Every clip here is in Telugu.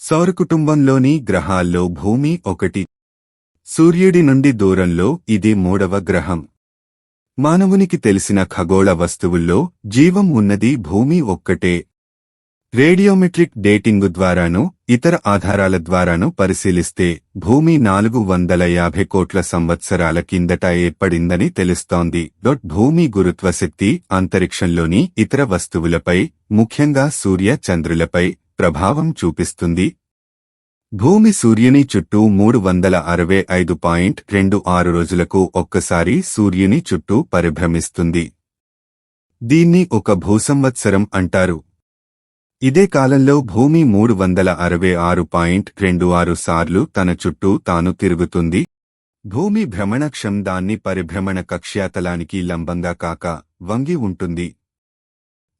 సౌరకుటుంబంలోని గ్రహాల్లో భూమి ఒకటి. సూర్యుడి నుండి దూరంలో ఇది మూడవ గ్రహం. మానవునికి తెలిసిన ఖగోళ వస్తువుల్లో జీవం ఉన్నది భూమి ఒక్కటే. రేడియోమెట్రిక్ డేటింగు ద్వారాను ఇతర ఆధారాల ద్వారాను పరిశీలిస్తే భూమి నాలుగు వందల యాభై కోట్ల సంవత్సరాల కిందట ఏర్పడిందని తెలుస్తోంది. డొట్ భూమి గురుత్వశక్తి అంతరిక్షంలోని ఇతర వస్తువులపై ముఖ్యంగా సూర్య చంద్రులపై ప్రభావం చూపిస్తుంది. భూమి సూర్యుని చుట్టూ మూడు వందల అరవై ఐదు పాయింట్ రెండు ఆరు రోజులకు ఒక్కసారి సూర్యుని చుట్టూ పరిభ్రమిస్తుంది. దీన్ని ఒక భూసంవత్సరం అంటారు. ఇదే కాలంలో భూమి మూడు వందల అరవై ఆరు పాయింట్ రెండు ఆరు సార్లు తన చుట్టూ తాను తిరుగుతుంది. భూమి భ్రమణక్షం దాన్ని పరిభ్రమణ కక్ష్యాతలానికి లంబంగా కాక వంగి ఉంటుంది.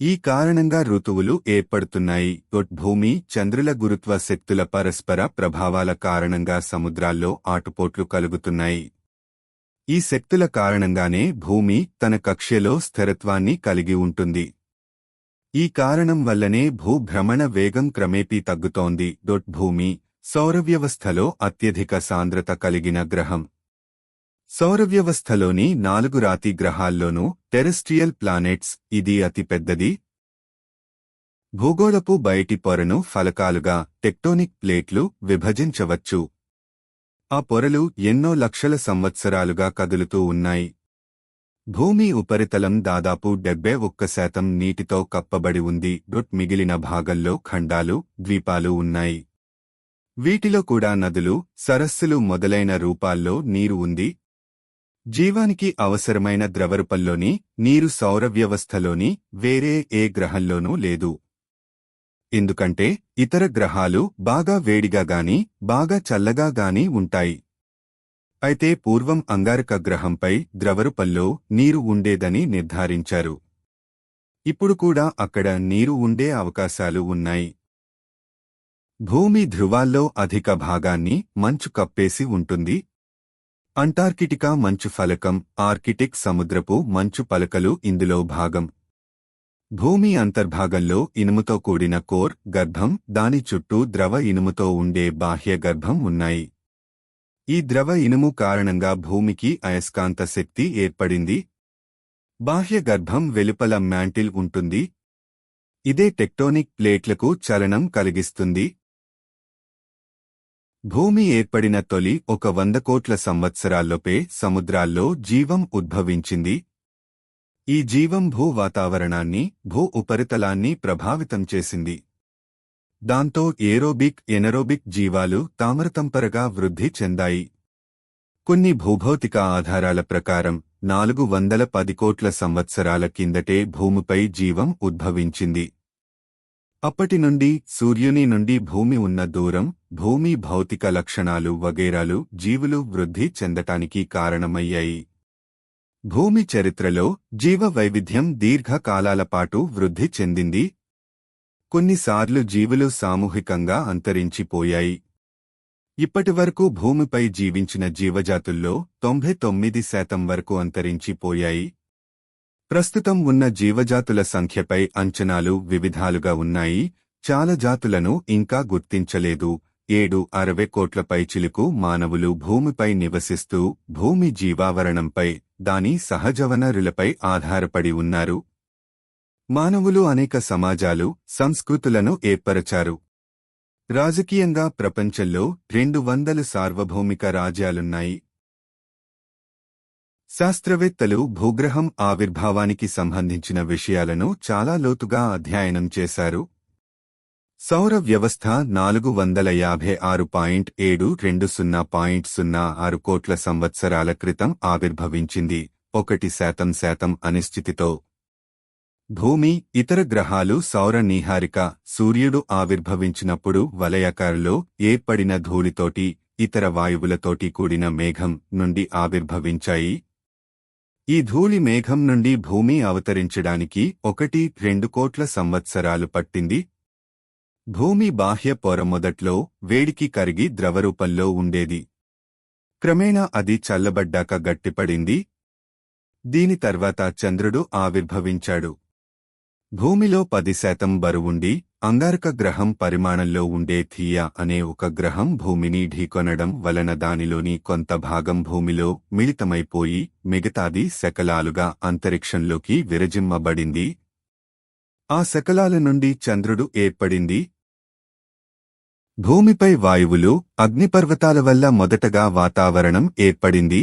ఈ కారణంగా ఋతువులు ఏర్పడుతున్నాయి. భూమి చంద్రుల గురుత్వ శక్తుల పరస్పర ప్రభావాల కారణంగా సముద్రాల్లో ఆటుపోట్లు కలుగుతున్నాయి. ఈ శక్తుల కారణంగానే భూమి తన కక్ష్యలో స్థిరత్వాన్ని కలిగి ఉంటుంది. ఈ కారణం వల్లనే భూభ్రమణ వేగం క్రమేపీ తగ్గుతోంది. డొట్ భూమి సౌరవ్యవస్థలో అత్యధిక సాంద్రత కలిగిన గ్రహం. సౌరవ్యవస్థలోని నాలుగు రాతి గ్రహాల్లోనూ టెరెస్ట్రియల్ ప్లానెట్స్ ఇది అతిపెద్దది భూగోళపు బయటి పొరను ఫలకాలుగా టెక్టోనిక్ ప్లేట్లు విభజించవచ్చు. ఆ పొరలు ఎన్నో లక్షల సంవత్సరాలుగా కదులుతూ ఉన్నాయి. భూమి ఉపరితలం దాదాపు డెబ్బై ఒక్క శాతం నీటితో కప్పబడి ఉంది. డొట్ మిగిలిన భాగంలో ఖండాలు ద్వీపాలు ఉన్నాయి. వీటిలో కూడా నదులు సరస్సులు మొదలైన రూపాల్లో నీరు ఉంది. జీవానికి అవసరమైన ద్రవరూపంలోని నీరు సౌర వ్యవస్థలోని వేరే ఏ గ్రహంలోనూ లేదు. ఎందుకంటే ఇతర గ్రహాలు బాగా వేడిగా గాని బాగా చల్లగా గాని ఉంటాయి. అయితే పూర్వం అంగారక గ్రహంపై ద్రవరూపంలో నీరు ఉండేదని నిర్ధారించారు. ఇప్పుడు కూడా అక్కడ నీరు ఉండే అవకాశాలు ఉన్నాయి. భూమి ధృవాల్లో అధిక భాగాన్ని మంచు కప్పేసి ఉంటుంది అంటార్కిటికా మంచు ఫలకం ఆర్కిటిక్ సముద్రపు మంచు పలకలు ఇందులో భాగం. భూమి అంతర్భాగంలో ఇనుముతో కూడిన కోర్ గర్భం దాని చుట్టూ ద్రవ ఇనుముతో ఉండే బాహ్య గర్భం ఉన్నాయి. ఈ ద్రవ ఇనుము కారణంగా భూమికి అయస్కాంత శక్తి ఏర్పడింది. బాహ్య గర్భం వెలుపల మ్యాంటిల్ ఉంటుంది. ఇదే టెక్టోనిక్ ప్లేట్లకు చలనం కలిగిస్తుంది. భూమి ఏర్పడిన తొలి ఒక వంద కోట్ల సంవత్సరాల్లోపే సముద్రాల్లో జీవం ఉద్భవించింది. ఈ జీవం భూ వాతావరణాన్ని భూ ఉపరితలాన్ని ప్రభావితం చేసింది. దాంతో ఏరోబిక్ ఎనరోబిక్ జీవాలు తామరతంపరగా వృద్ధి చెందాయి. కొన్ని భూభౌతిక ఆధారాల ప్రకారం నాలుగు వందల పది కోట్ల సంవత్సరాల కిందటే భూమిపై జీవం ఉద్భవించింది. అప్పటి నుండి సూర్యుని నుండి భూమి ఉన్న దూరం భూమి భౌతిక లక్షణాలు వగైరాలు జీవులు వృద్ధి చెందటానికి కారణమయ్యాయి. భూమి చరిత్రలో జీవ వైవిధ్యం దీర్ఘకాలాల పాటు వృద్ధి చెందింది. కొన్నిసార్లు జీవులు సామూహికంగా అంతరించిపోయాయి. ఇప్పటివరకు భూమిపై జీవించిన జీవజాతుల్లో తొంభై తొమ్మిది శాతం వరకు అంతరించిపోయాయి. ప్రస్తుతం ఉన్న జీవజాతుల సంఖ్యపై అంచనాలు వివిధాలుగా ఉన్నాయి. చాలా జాతులను ఇంకా గుర్తించలేదు. ఏడు అరవై కోట్లపై చిలుకు మానవులు భూమిపై నివసిస్తూ భూమి జీవావరణంపై దాని సహజవనరులపై ఆధారపడి ఉన్నారు. మానవులు అనేక సమాజాలు సంస్కృతులను ఏర్పరచారు. రాజకీయంగా ప్రపంచంలో రెండు వందల సార్వభౌమిక రాజ్యాలున్నాయి. శాస్త్రవేత్తలు భూగ్రహం ఆవిర్భావానికి సంబంధించిన విషయాలను చాలా లోతుగా అధ్యయనం చేశారు. సౌర వ్యవస్థ నాలుగు వందల యాభై ఆరు పాయింట్ ఏడు రెండు సున్నా పాయింట్ సున్నా ఆరు కోట్ల సంవత్సరాల క్రితం ఆవిర్భవించింది ఒకటి శాతం శాతం అనిశ్చితితో. భూమి ఇతర గ్రహాలు సౌర నీహారిక సూర్యుడు ఆవిర్భవించినప్పుడు వలయకారులో ఏర్పడిన ధూళితోటి ఇతర వాయువులతోటి కూడిన మేఘం నుండి ఆవిర్భవించాయి. ఈ ధూళి మేఘం నుండి భూమి అవతరించడానికి ఒకటి రెండు కోట్ల సంవత్సరాలు పట్టింది. భూమి బాహ్య పొర మొదట్లో వేడికి కరిగి ద్రవరూపంలో ఉండేది. క్రమేణా అది చల్లబడ్డాక గట్టిపడింది. దీని తర్వాత చంద్రుడు ఆవిర్భవించాడు. భూమిలో పది శాతం బరువుండి అంగారక గ్రహం పరిమాణంలో ఉండే థియా అనే ఒక గ్రహం భూమిని ఢీకొనడం వలన దానిలోని కొంత భాగం భూమిలో మిళితమైపోయి మిగతాది శకలాలుగా అంతరిక్షంలోకి విరజిమ్మబడింది. ఆ శకలాల నుండి చంద్రుడు ఏర్పడింది. భూమిపై వాయువులు అగ్నిపర్వతాల వల్ల మొదటగా వాతావరణం ఏర్పడింది.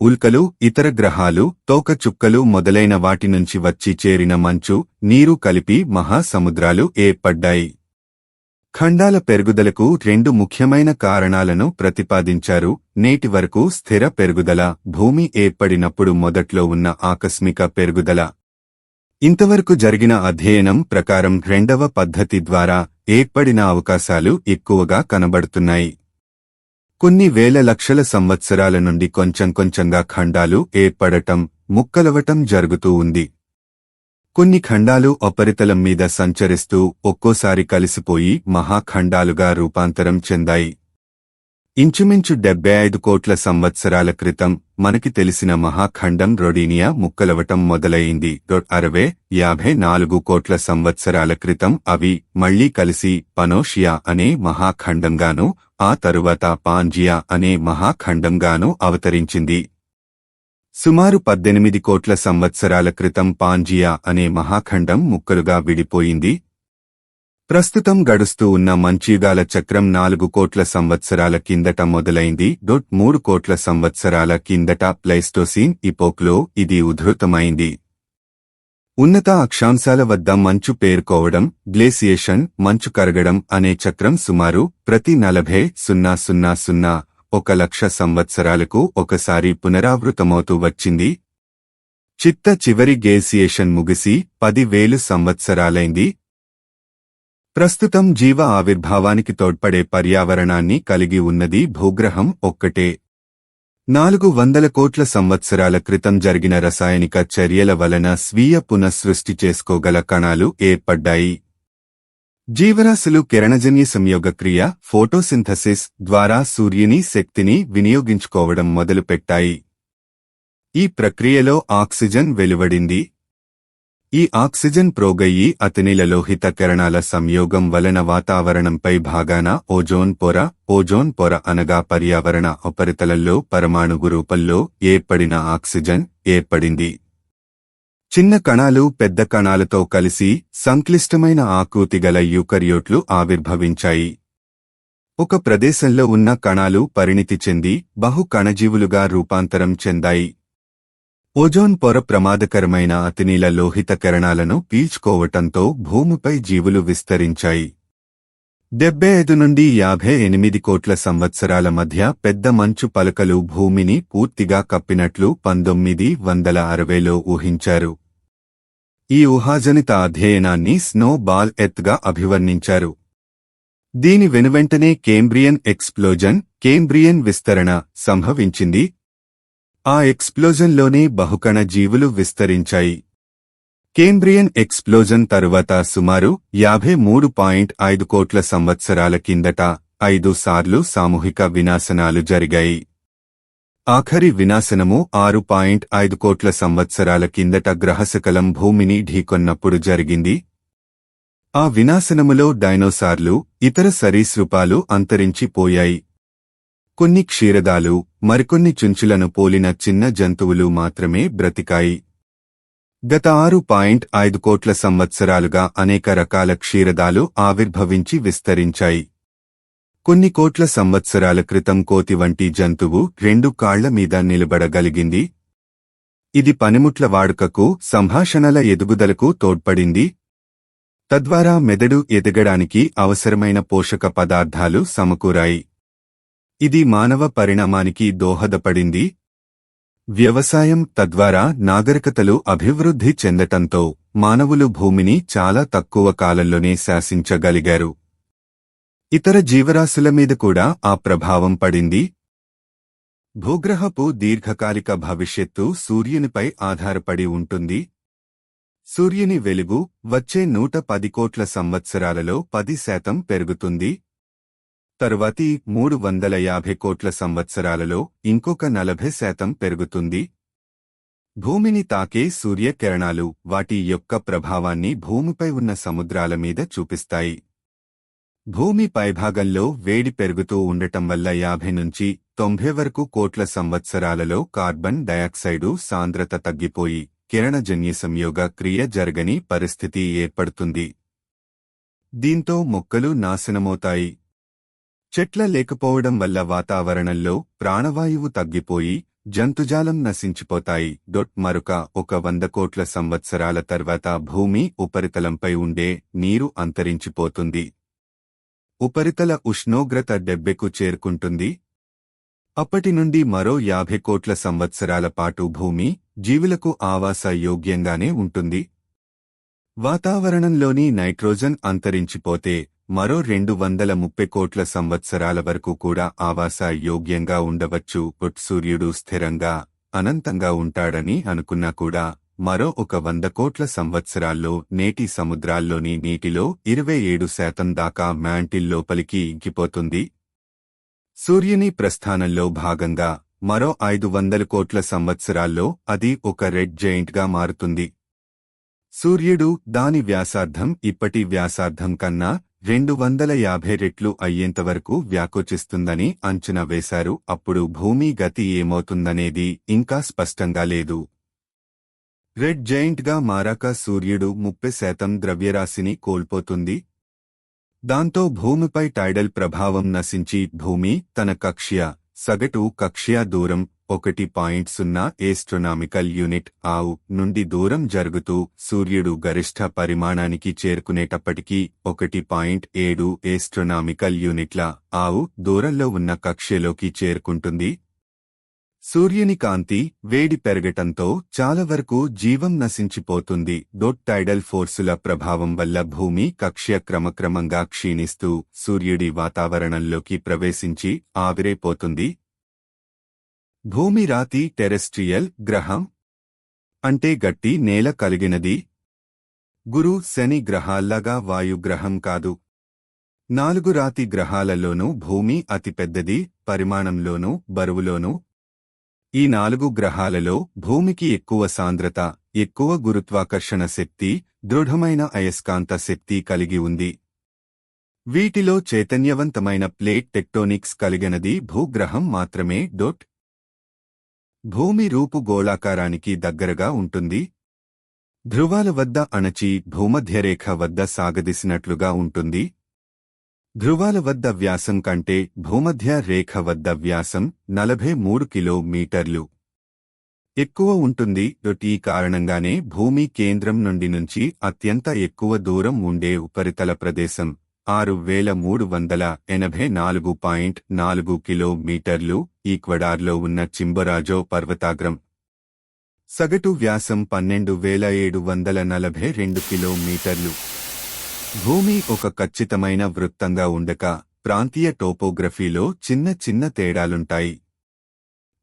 ఉల్కలు ఇతర గ్రహాలు తోకచుక్కలు మొదలైన వాటి నుంచి వచ్చి చేరిన మంచు నీరు కలిపి మహాసముద్రాలు ఏర్పడ్డాయి. ఖండాల పెరుగుదలకు రెండు ముఖ్యమైన కారణాలను ప్రతిపాదించారు. నేటి వరకు స్థిర పెరుగుదల భూమి ఏర్పడినప్పుడు మొదట్లో ఉన్న ఆకస్మిక పెరుగుదల. ఇంతవరకు జరిగిన అధ్యయనం ప్రకారం రెండవ పద్ధతి ద్వారా ఏర్పడిన అవకాశాలు ఎక్కువగా కనబడుతున్నాయి. కొన్ని వేల లక్షల సంవత్సరాల నుండి కొంచెం కొంచెంగా ఖండాలు ఏర్పడటం ముక్కలవటం జరుగుతూ ఉంది. కొన్ని ఖండాలు ఉపరితలం మీద సంచరిస్తూ ఒక్కోసారి కలిసిపోయి మహాఖండాలుగా రూపాంతరం చెందాయి. ఇంచుమించు డెబ్బై ఐదు కోట్ల సంవత్సరాల క్రితం మనకి తెలిసిన మహాఖండం రొడీనియా ముక్కలవటం మొదలైంది. అరవై యాభై నాలుగు కోట్ల సంవత్సరాల క్రితం అవి మళ్ళీ కలిసి పనోషియా అనే మహాఖండంగాను ఆ తరువాత పాంజియా అనే మహాఖండంగానూ అవతరించింది. సుమారు పద్దెనిమిది కోట్ల సంవత్సరాల క్రితం పాంజియా అనే మహాఖండం ముక్కలుగా విడిపోయింది. ప్రస్తుతం గడుస్తూ ఉన్న మంచిగాల చక్రం నాలుగు కోట్ల సంవత్సరాల కిందట మొదలైంది. డొట్ మూడు కోట్ల సంవత్సరాల కిందట ప్లైస్టోసీన్ ఇపోక్లో ఇది ఉధృతమైంది. ఉన్నత అక్షాంశాల వద్ద మంచు పేర్కోవడం గ్లేసియేషన్ మంచు కరగడం అనే చక్రం సుమారు ప్రతి నలభై సున్నా సున్నా సున్నా ఒక లక్ష సంవత్సరాలకు ఒకసారి పునరావృతమవుతూ వచ్చింది. చిత్త చివరి గ్లేసియేషన్ ముగిసి పది వేలు సంవత్సరాలైంది. ప్రస్తుతం జీవ ఆవిర్భావానికి తోడ్పడే పర్యావరణాన్ని కలిగి ఉన్నది భూగ్రహం ఒక్కటే. నాలుగు వందల కోట్ల సంవత్సరాల క్రితం జరిగిన రసాయనిక చర్యల వలన స్వీయ పునఃసృష్టి చేసుకోగల కణాలు ఏర్పడ్డాయి. జీవరాశులు కిరణజన్య సంయోగక్రియ ఫోటోసింథసిస్ ద్వారా సూర్యుని శక్తిని వినియోగించుకోవడం మొదలుపెట్టాయి. ఈ ప్రక్రియలో ఆక్సిజన్ వెలువడింది. ఈ ఆక్సిజన్ ప్రోగయి అతనిల లోహిత కిరణాల సంయోగం వలన వాతావరణంపై భాగాన ఓజోన్ పొర ఓజోన్ పొర అనగా పర్యావరణ ఉపరితలంలో పరమాణువు రూపంలో ఏర్పడిన ఆక్సిజన్ ఏర్పడింది. చిన్న కణాలు పెద్ద కణాలతో కలిసి సంక్లిష్టమైన ఆకృతి గల యూకర్యోట్లు ఆవిర్భవించాయి. ఒక ప్రదేశంలో ఉన్న కణాలు పరిణితి చెంది బహు కణజీవులుగా రూపాంతరం చెందాయి. ఓజోన్ పొర ప్రమాదకరమైన అతినీల లోహిత కిరణాలను పీల్చుకోవటంతో భూమిపై జీవులు విస్తరించాయి. డెబ్బై ఐదు నుండి యాభై ఎనిమిది కోట్ల సంవత్సరాల మధ్య పెద్ద మంచు పలకలు భూమిని పూర్తిగా కప్పినట్లు పంతొమ్మిది వందల అరవైలో ఊహించారు. ఈ ఊహాజనిత అధ్యయనాన్ని స్నో బాల్ ఎత్గా అభివర్ణించారు. దీని వెనువెంటనే కేంబ్రియన్ ఎక్స్ప్లోజన్ కేంబ్రియన్ విస్తరణ సంభవించింది ఆ ఎక్స్ప్లోజన్లోనే బహుకణ జీవులు విస్తరించాయి. కేంబ్రియన్ ఎక్స్ప్లోజన్ తరువాత సుమారు యాభై మూడు పాయింట్ ఐదు కోట్ల సంవత్సరాల కిందట ఐదు సార్లు సామూహిక వినాశనాలు జరిగాయి. ఆఖరి వినాశనము ఆరు పాయింట్ ఐదు కోట్ల సంవత్సరాల కిందట గ్రహశకలం భూమిని ఢీకొన్నప్పుడు జరిగింది. ఆ వినాశనములో డైనోసార్లు ఇతర సరీసృపాలు అంతరించిపోయాయి. కొన్ని క్షీరదాలు మరికొన్ని చుంచులను పోలిన చిన్న జంతువులు మాత్రమే బ్రతికాయి. గత ఆరు పాయింట్ ఐదు కోట్ల సంవత్సరాలుగా అనేక రకాల క్షీరదాలు ఆవిర్భవించి విస్తరించాయి. కొన్ని కోట్ల సంవత్సరాల క్రితం కోతి వంటి జంతువు రెండు కాళ్ళ మీద నిలబడగలిగింది. ఇది పనిముట్ల వాడుకకు సంభాషణల ఎదుగుదలకు తోడ్పడింది. తద్వారా మెదడు ఎదగడానికి అవసరమైన పోషక పదార్థాలు సమకూరాయి. ఇది మానవ పరిణామానికి దోహదపడింది. వ్యవసాయం తద్వారా నాగరికతలు అభివృద్ధి చెందటంతో మానవులు భూమిని చాలా తక్కువ కాలంలోనే శాసించగలిగారు. ఇతర జీవరాశుల మీద కూడా ఆ ప్రభావం పడింది. భూగ్రహపు దీర్ఘకాలిక భవిష్యత్తు సూర్యునిపై ఆధారపడి ఉంటుంది. సూర్యుని వెలుగు వచ్చే నూట పది కోట్ల సంవత్సరాలలో పది శాతం పెరుగుతుంది. తరువాతి మూడు వందల యాభై కోట్ల సంవత్సరాలలో ఇంకొక నలభై శాతం పెరుగుతుంది. భూమిని తాకే సూర్యకిరణాలు వాటి యొక్క ప్రభావాన్ని భూమిపై ఉన్న సముద్రాల మీద చూపిస్తాయి. భూమి పైభాగంలో వేడి పెరుగుతూ ఉండటం వల్ల యాభై నుంచి తొంభై వరకు కోట్ల సంవత్సరాలలో కార్బన్ డయాక్సైడు సాంద్రత తగ్గిపోయి కిరణజన్య సంయోగ క్రియ జరగని పరిస్థితి ఏర్పడుతుంది. దీంతో మొక్కలు నాశనమవుతాయి. చెట్ల లేకపోవడం వల్ల వాతావరణంలో ప్రాణవాయువు తగ్గిపోయి జంతుజాలం నశించిపోతాయి. డొట్ మరొక ఒక వంద కోట్ల సంవత్సరాల తర్వాత భూమి ఉపరితలంపై ఉండే నీరు అంతరించిపోతుంది. ఉపరితల ఉష్ణోగ్రత డెబ్బెకు చేరుకుంటుంది. అప్పటి నుండి మరో యాభై కోట్ల సంవత్సరాల పాటు భూమి జీవులకు ఆవాస యోగ్యంగానే ఉంటుంది. వాతావరణంలోని నైట్రోజన్ అంతరించిపోతే మరో రెండు వందల ముప్పై కోట్ల సంవత్సరాల వరకు కూడా ఆవాస యోగ్యంగా ఉండవచ్చు. సూర్యుడు స్థిరంగా అనంతంగా ఉంటాడని అనుకున్నా కూడా మరో ఒక వంద కోట్ల సంవత్సరాల్లో నేటి సముద్రాల్లోని నీటిలో ఇరవై ఏడు శాతం దాకా మ్యాంటిల్ లోపలికి ఇంకిపోతుంది. సూర్యుని ప్రస్థానంలో భాగంగా మరో ఐదు వందల కోట్ల సంవత్సరాల్లో అది ఒక రెడ్ జైంట్గా మారుతుంది. సూర్యుడు దాని వ్యాసార్థం ఇప్పటి వ్యాసార్థం కన్నా రెండు వందల యాభై రెట్లు అయ్యేంతవరకు వ్యాకోచిస్తుందని అంచనా వేశారు. అప్పుడు భూమి గతి ఏమవుతుందనేది ఇంకా స్పష్టంగా లేదు. రెడ్ జైంట్గా మారాక సూర్యుడు ముప్పై శాతం ద్రవ్యరాశిని కోల్పోతుంది. దాంతో భూమిపై టైడల్ ప్రభావం నశించి భూమి తన కక్ష్య సగటు కక్ష్యా దూరం ఒకటి పాయింట్ సున్నా ఏస్ట్రోనామికల్ యూనిట్ ఆవు నుండి దూరం జరుగుతూ సూర్యుడు గరిష్ట పరిమాణానికి చేరుకునేటప్పటికీ ఒకటి పాయింట్ ఏడు ఏస్ట్రోనామికల్ యూనిట్ల ఆవు దూరంలో ఉన్న కక్ష్యలోకి చేరుకుంటుంది. సూర్యుని కాంతి వేడి పెరగటంతో చాలా వరకు జీవం నశించిపోతుంది. డొట్ టైడల్ ఫోర్సుల ప్రభావం వల్ల భూమి కక్ష్య క్రమక్రమంగా క్షీణిస్తూ సూర్యుడి వాతావరణంలోకి ప్రవేశించి ఆవిరైపోతుంది. భూమి రాతి టెరెస్ట్రియల్ గ్రహం అంటే గట్టి నేల కలిగినది. గురు శని గ్రహాల్లాగా వాయుగ్రహం కాదు. నాలుగు రాతి గ్రహాలలోనూ భూమి అతిపెద్దది పరిమాణంలోనూ బరువులోనూ. ఈ నాలుగు గ్రహాలలో భూమికి ఎక్కువ సాంద్రత ఎక్కువ గురుత్వాకర్షణ శక్తి దృఢమైన అయస్కాంత శక్తి కలిగి ఉంది. వీటిలో చైతన్యవంతమైన ప్లేట్ టెక్టోనిక్స్ కలిగినది భూగ్రహం మాత్రమే. డొట్ భూమి రూపు గోళాకారానికి దగ్గరగా ఉంటుంది. ధ్రువాల వద్ద అణచి భూమధ్యరేఖ వద్ద సాగదీసినట్లుగా ఉంటుంది. ధ్రువాల వద్ద వ్యాసం కంటే భూమధ్య రేఖ వద్ద వ్యాసం నలభై మూడు కిలోమీటర్లు. ఎక్కువ ఉంటుంది. ఈ కారణంగానే భూమి కేంద్రం నుండి నుంచి అత్యంత ఎక్కువ దూరం ఉండే ఉపరితల ప్రదేశం. ఆరు వేల మూడు వందల ఎనభై నాలుగు పాయింట్ నాలుగు కిలోమీటర్లు. ఈక్వడార్లో ఉన్న చింబరాజో పర్వతాగ్రం. సగటు వ్యాసం పన్నెండు వేల ఏడు వందల నలభై రెండు కిలోమీటర్లు. భూమి ఒక ఖచ్చితమైన వృత్తంగా ఉండక ప్రాంతీయ టోపోగ్రఫీలో చిన్న చిన్న తేడాలుంటాయి.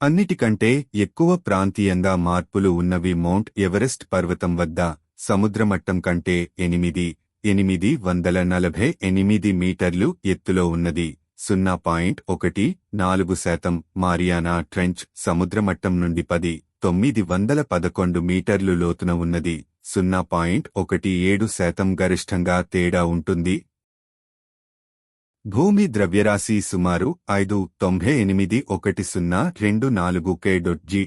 అన్నిటికంటే ఎక్కువ ప్రాంతీయంగా మార్పులు ఉన్నవి మౌంట్ ఎవరెస్ట్ పర్వతం వద్ద సముద్రమట్టం కంటే ఎనిమిది ఎనిమిది వందల నలభై ఎనిమిది మీటర్లు ఎత్తులో ఉన్నది. సున్నా పాయింట్ ఒకటి నాలుగు శాతం మారియానా ట్రెంచ్ సముద్రమట్టం నుండి పది తొమ్మిది వందల పదకొండు మీటర్లు లోతున ఉన్నది. సున్నా పాయింట్ ఒకటి ఏడు శాతం గరిష్టంగా తేడా ఉంటుంది. భూమి ద్రవ్యరాశి సుమారు ఐదు తొంభై ఎనిమిది ఒకటి సున్నా రెండు నాలుగు కే డొట్ జి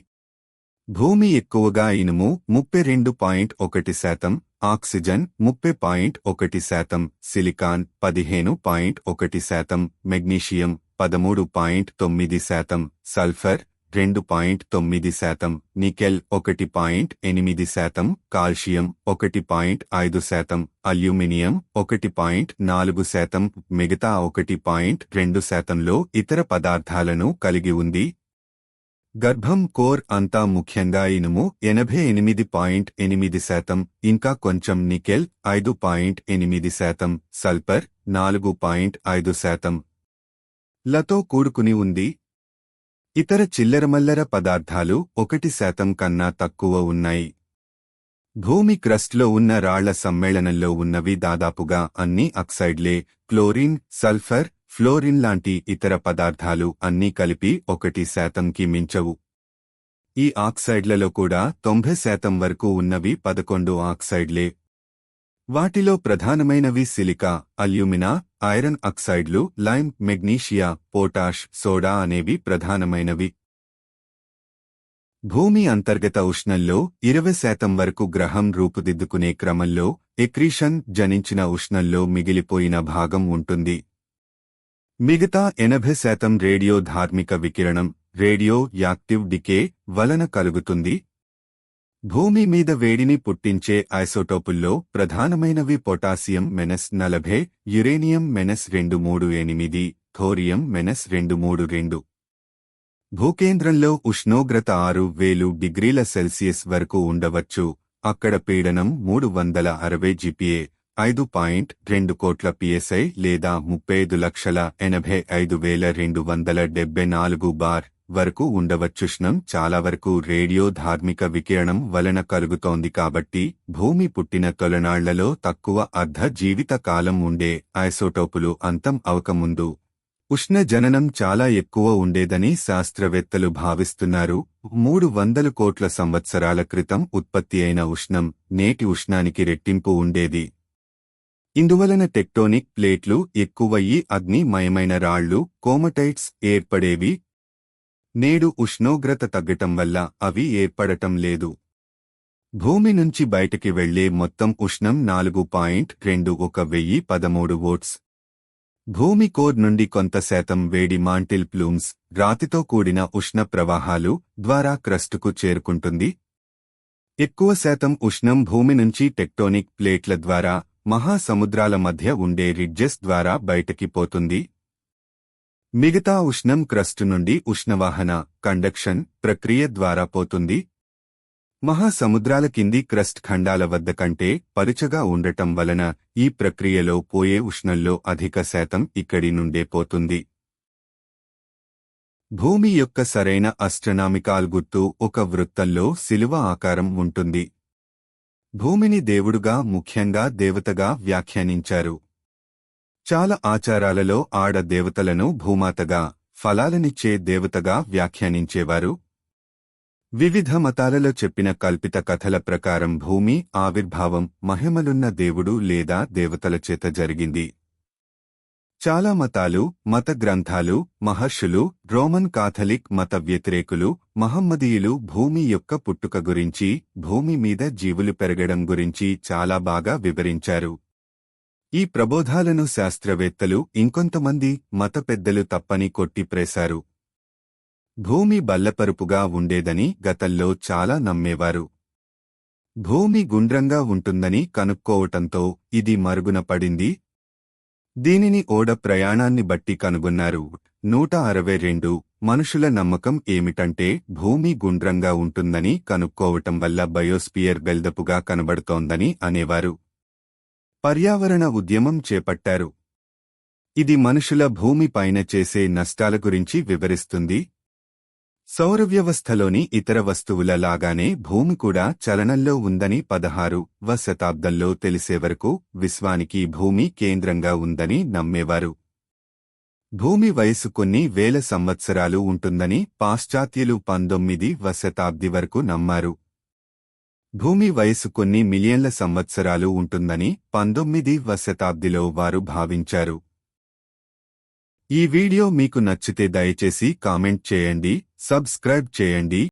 భూమి ఎక్కువగా ఇనుము ముప్పై రెండు పాయింట్ ఒకటి శాతం ఆక్సిజన్ ముప్పై పాయింట్ ఒకటి శాతం సిలికాన్ పదిహేను పాయింట్ ఒకటి శాతం మెగ్నీషియం పదమూడు పాయింట్ తొమ్మిది శాతం సల్ఫర్ రెండు పాయింట్ తొమ్మిది శాతం నికెల్ ఒకటి పాయింట్ ఎనిమిది శాతం కాల్షియం ఒకటి పాయింట్ ఐదు శాతం అల్యూమినియం ఒకటి పాయింట్ నాలుగు శాతం మిగతా ఒకటి పాయింట్ రెండు శాతంలో ఇతర పదార్థాలను కలిగి ఉంది. గర్భం కోర్ అంతా ముఖ్యంగా ఇనుము ఎనభై ఎనిమిది పాయింట్ ఎనిమిది శాతం ఇంకా కొంచెం నికెల్ ఐదు పాయింట్ ఎనిమిది శాతం సల్ఫర్ నాలుగు పాయింట్ ఐదు శాతం. లతో కూడుకుని ఉంది. ఇతర చిల్లరమల్లర పదార్థాలు ఒకటి శాతం కన్నా తక్కువ ఉన్నాయి. భూమి క్రస్ట్లో ఉన్న రాళ్ళ సమ్మేళనంలో ఉన్నవి దాదాపుగా అన్ని ఆక్సైడ్లే క్లోరిన్ సల్ఫర్ ఫ్లోరిన్ లాంటి ఇతర పదార్థాలు అన్నీ కలిపి ఒకటి శాతంకి మించవు. ఈ ఆక్సైడ్లలో కూడా తొంభై శాతం వరకు ఉన్నవి పదకొండు ఆక్సైడ్లే. వాటిలో ప్రధానమైనవి సిలికా అల్యూమినా ఐరన్ ఆక్సైడ్లు లైమ్ మెగ్నీషియా పొటాష్ సోడా అనేవి ప్రధానమైనవి. భూమి అంతర్గత ఉష్ణంలో ఇరవై శాతం వరకు గ్రహం రూపుదిద్దుకునే క్రమంలో ఎక్రీషన్ జనించిన ఉష్ణంలో మిగిలిపోయిన భాగం ఉంటుంది. మిగతా ఎనభై శాతం రేడియో ధార్మిక వికిరణం రేడియో యాక్టివ్ డికే వలన కలుగుతుంది. భూమి మీద వేడిని పుట్టించే ఐసోటోపుల్లో ప్రధానమైనవి పొటాసియం మెనస్ నలభై యురేనియం మెనస్ రెండు మూడు ఎనిమిది థోరియం మెనస్ రెండు మూడు రెండు. భూకేంద్రంలో ఉష్ణోగ్రత ఆరు వేలు డిగ్రీల సెల్సియస్ వరకు ఉండవచ్చు. అక్కడ పీడనం మూడు వందల అరవై జిపిఏ ఐదు పాయింట్ రెండు కోట్ల పిఎస్ఐ లేదా ముప్పై ఐదు లక్షల ఎనభై ఐదు వేల రెండు వందల డెబ్బై నాలుగు బార్ వరకు ఉండవచ్చుష్ణం చాలా వరకు రేడియో ధార్మిక వికిరణం వలన కలుగుతోంది కాబట్టి భూమి పుట్టిన తొలనాళ్ళలో తక్కువ అర్ధ జీవిత కాలం ఉండే ఐసోటోపులు అంతం అవకముందు ఉష్ణ జననం చాలా ఎక్కువ ఉండేదని శాస్త్రవేత్తలు భావిస్తున్నారు. మూడు వందల కోట్ల సంవత్సరాల క్రితం ఉత్పత్తి అయిన ఉష్ణం నేటి ఉష్ణానికి రెట్టింపు ఉండేది. ఇందువలన టెక్టోనిక్ ప్లేట్లు ఎక్కువయ్యి అగ్నిమయమైన రాళ్ళు కోమటైట్స్ ఏర్పడేవి. నేడు ఉష్ణోగ్రత తగ్గటం వల్ల అవి ఏర్పడటం లేదు. భూమి నుంచి బయటికి వెళ్ళే మొత్తం ఉష్ణం నాలుగు పాయింట్ రెండు ఒక వెయ్యి పదమూడు వోట్స్. భూమి కోర్ నుండి కొంత శాతం వేడి మాంటిల్ ప్లూమ్స్ రాతితో కూడిన ఉష్ణ ప్రవాహాలు ద్వారా క్రస్టుకు చేరుకుంటుంది. ఎక్కువ శాతం ఉష్ణం భూమి నుంచి టెక్టోనిక్ ప్లేట్ల ద్వారా మహాసముద్రాల మధ్య ఉండే రిడ్జెస్ ద్వారా బయటకి పోతుంది. మిగతా ఉష్ణం క్రస్టు నుండి ఉష్ణవాహన కండక్షన్ ప్రక్రియ ద్వారా పోతుంది. మహాసముద్రాల కింది క్రస్ట్ ఖండాల వద్ద కంటే పరుచగా ఉండటం వలన ఈ ప్రక్రియలో పోయే ఉష్ణంలో అధిక శాతం ఇక్కడి నుండే పోతుంది. భూమి యొక్క సరైన అస్ట్రనామికాల్ గుర్తు ఒక వృత్తంలో శిలువ ఆకారం ఉంటుంది. భూమిని దేవుడుగా ముఖ్యంగా దేవతగా వ్యాఖ్యానించారు. చాలా ఆచారాలలో ఆడ దేవతలను భూమాతగా ఫలాలనిచ్చే దేవతగా వ్యాఖ్యానించేవారు. వివిధ మతాలలో చెప్పిన కల్పిత కథల ప్రకారం భూమి ఆవిర్భావం మహిమలున్న దేవుడు లేదా దేవతల చేత జరిగింది. చాలా మతాలు మత గ్రంథాలు మహర్షులు రోమన్ కాథలిక్ మత వ్యతిరేకులు మహమ్మదీయులు భూమి యొక్క పుట్టుక గురించి భూమి మీద జీవులు పెరగడం గురించి చాలా బాగా వివరించారు. ఈ ప్రబోధాలను శాస్త్రవేత్తలు ఇంకొంతమంది మత పెద్దలు తప్పని కొట్టిప్రేశారు భూమి బల్లపరుపుగా ఉండేదని గతంలో చాలా నమ్మేవారు. భూమి గుండ్రంగా ఉంటుందని కనుక్కోవటంతో ఇది మరుగున పడింది దీనిని ఓడ ప్రయాణాన్ని బట్టి కనుగొన్నారు. నూట అరవై రెండు మనుషుల నమ్మకం ఏమిటంటే భూమి గుండ్రంగా ఉంటుందని కనుక్కోవటం వల్ల బయోస్పియర్ బెల్దపుగా కనబడుతోందని అనేవారు. పర్యావరణ ఉద్యమం చేపట్టారు. ఇది మనుషుల భూమి పైన చేసే నష్టాల గురించి వివరిస్తుంది. సౌరవ్యవస్థలోని ఇతర వస్తువుల లాగానే భూమి కూడా చలనంలో ఉందని పదహారు వ శతాబ్దంలో తెలిసే వరకు విశ్వానికి భూమి కేంద్రంగా ఉందని నమ్మేవారు. భూమి వయసు కొన్ని వేల సంవత్సరాలు ఉంటుందని పాశ్చాత్యులు పంతొమ్మిది వ శతాబ్ది వరకు నమ్మారు. భూమి వయసు కొన్ని మిలియన్ల సంవత్సరాలు ఉంటుందని పంతొమ్మిది వ శతాబ్దిలో వారు భావించారు. ఈ వీడియో మీకు నచ్చితే దయచేసి కామెంట్ చేయండి సబ్స్క్రైబ్ చేయండి.